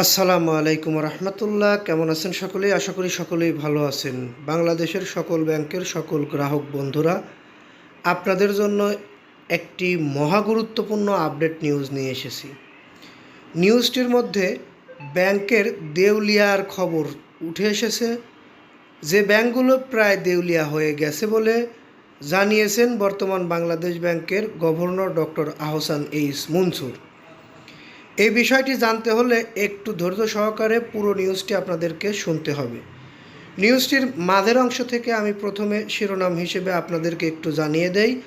আসসালামু আলাইকুম রহমতুল্লাহ। কেমন আছেন সকলেই আশা করি সকলেই ভালো আছেন। বাংলাদেশের সকল ব্যাংকের সকল গ্রাহক বন্ধুরা, আপনাদের জন্য একটি মহা গুরুত্বপূর্ণ আপডেট নিউজ নিয়ে এসেছি। নিউজটির মধ্যে ব্যাংকের দেউলিয়ার খবর উঠে এসেছে। যে ব্যাংকগুলো প্রায় দেউলিয়া হয়ে গেছে বলে জানিয়েছেন বর্তমান বাংলাদেশ ব্যাংকের governor doctor Ahsan H Mansur. এই বিষয়টি জানতে হলে একটু ধৈর্য সহকারে পুরো নিউজটি আপনাদেরকে শুনতে হবে। নিউজটির মাঝের অংশ থেকে আমি প্রথমে শিরোনাম হিসেবে আপনাদেরকে একটু জানিয়ে দেই।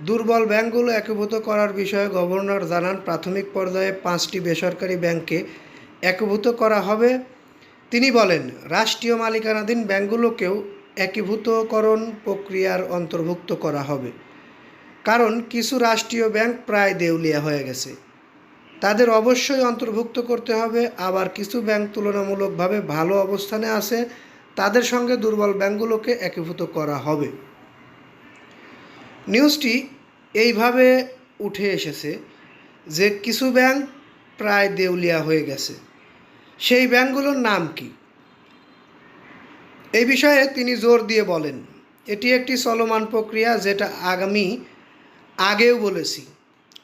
দুর্বল ব্যাংকগুলো একীভূত করার বিষয়ে গভর্নর জানান, প্রাথমিক পর্যায়ে পাঁচটি বেসরকারি ব্যাংকে একীভূত করা হবে। তিনি বলেন, রাষ্ট্রীয় মালিকানাধীন ব্যাংকগুলোকেও একীভূতকরণ প্রক্রিয়ার অন্তর্ভুক্ত করা হবে। কারণ কিছু রাষ্ট্রীয় ব্যাংক প্রায় দেউলিয়া হয়ে গেছে। তাদের অবশ্যই অন্তর্ভুক্ত করতে হবে। আবার কিছু ব্যাংক তুলনামূলকভাবে ভালো অবস্থানে আছে। তাদের সঙ্গে দুর্বল ব্যাংকগুলোকে একীভূত করা হবে। নিউজটি এইভাবে উঠে এসেছে যে কিছু ব্যাংক প্রায় দেউলিয়া হয়ে গেছে। সেই ব্যাংকগুলোর নাম কি? এই বিষয়ে তিনি জোর দিয়ে বলেন, এটি একটি চলমান প্রক্রিয়া যেটা আগামী আগেও বলেছি।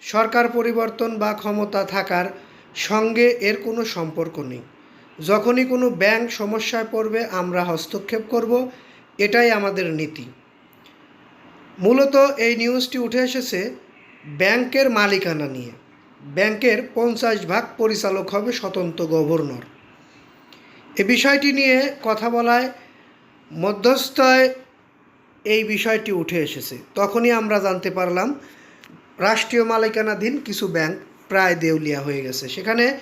সরকার পরিবর্তন বা ক্ষমতা থাকার সঙ্গে এর কোনো সম্পর্ক নেই। যখনই কোনো ব্যাংক সমস্যায় পড়বে, আমরা হস্তক্ষেপ করব, এটাই আমাদের নীতি। মূলত এই নিউজটি উঠে এসেছে ব্যাংকের মালিকানা নিয়ে। ব্যাংকের পঞ্চাশ ভাগ পরিচালক হবে স্বতন্ত্র গভর্নর। এ বিষয়টি নিয়ে কথা বলায় মধ্যস্থয় এই বিষয়টি উঠে এসেছে। তখনই আমরা জানতে পারলাম রাষ্ট্রীয় মালিকানাধীন কিছু ব্যাংক প্রায় দেউলিয়া হয়ে গেছে। সেখানে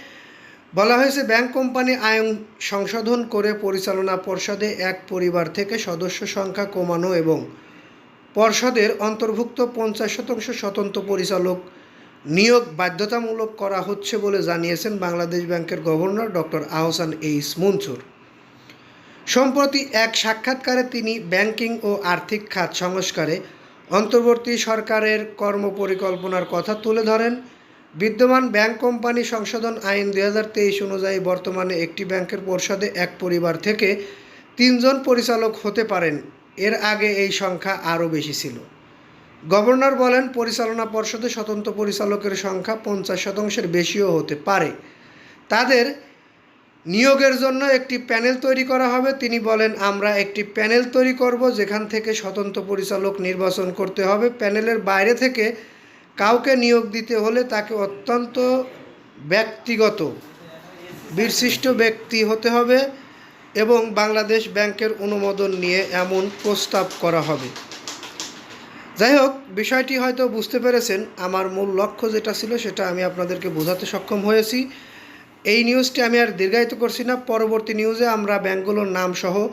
বলা হয়েছে, ব্যাংক কোম্পানি আইন সংশোধন করে পরিচালনা পর্ষদে এক পরিবার থেকে সদস্য সংখ্যা কমানো এবং পর্ষদের অন্তর্ভুক্ত পঞ্চাশ শতাংশ স্বতন্ত্র পরিচালক নিয়োগ বাধ্যতামূলক করা হচ্ছে বলে জানিয়েছেন বাংলাদেশ ব্যাংকের governor doctor Ahsan H Mansur. সম্প্রতি এক সাক্ষাৎকারে তিনি ব্যাংকিং ও আর্থিক খাত সংস্কারে অন্তর্বর্তী সরকারের কর্মপরিকল্পনার কথা তুলে ধরেন বিদ্যমান ব্যাংক কোম্পানি সংশোধন আইন দুই হাজার তেইশ অনুযায়ী বর্তমানে একটি ব্যাংকের পরিষদে এক পরিবার থেকে তিনজন পরিচালক হতে পারেন। এর আগে এই সংখ্যা আরও বেশি ছিল। গভর্নর বলেন, পরিচালনা পর্ষদে স্বতন্ত্র পরিচালকের সংখ্যা পঞ্চাশ শতাংশের বেশিও হতে পারে। তাদের নিয়োগের জন্য একটি প্যানেল তৈরি করা হবে। তিনি বলেন, আমরা একটি প্যানেল তৈরি করব যেখান থেকে স্বতন্ত্র পরিচালক নির্বাচন করতে হবে। প্যানেলের বাইরে থেকে কাউকে নিয়োগ দিতে হলে তাকে অত্যন্ত ব্যক্তিগত, বিশিষ্ট ব্যক্তি হতে হবে এবং বাংলাদেশ ব্যাংকের অনুমোদন নিয়ে এমন প্রস্তাব করা হবে। যাই হোক, বিষয়টি হয়তো বুঝতে পেরেছেন। আমার মূল লক্ষ্য যেটা ছিল সেটা আমি আপনাদেরকে বোঝাতে সক্ষম হয়েছি। এই নিউজটি আমি আর দীর্ঘায়িত করছি না। পরবর্তী নিউজে আমরা ব্যাংকগুলোর নাম সহ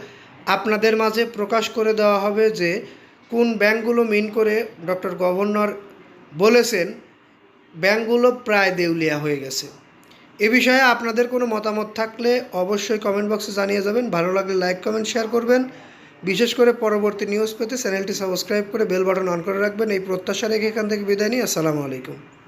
আপনাদের মাঝে প্রকাশ করে দেওয়া হবে যে, কোন ব্যাংকগুলো মিন করে ডক্টর গভর্নর বলেছেন ব্যাংকগুলো প্রায় দেউলিয়া হয়ে গেছে। এ বিষয়ে আপনাদের কোনো মতামত থাকলে অবশ্যই কমেন্ট বক্সে জানিয়ে যাবেন। ভালো লাগলে লাইক কমেন্ট শেয়ার করবেন। বিশেষ করে পরবর্তী নিউজ পেতে চ্যানেলটি সাবস্ক্রাইব করে বেল বাটন অন করে রাখবেন। এই প্রত্যাশা রেখে এখান থেকে বিদায় নিই। আসসালামু আলাইকুম।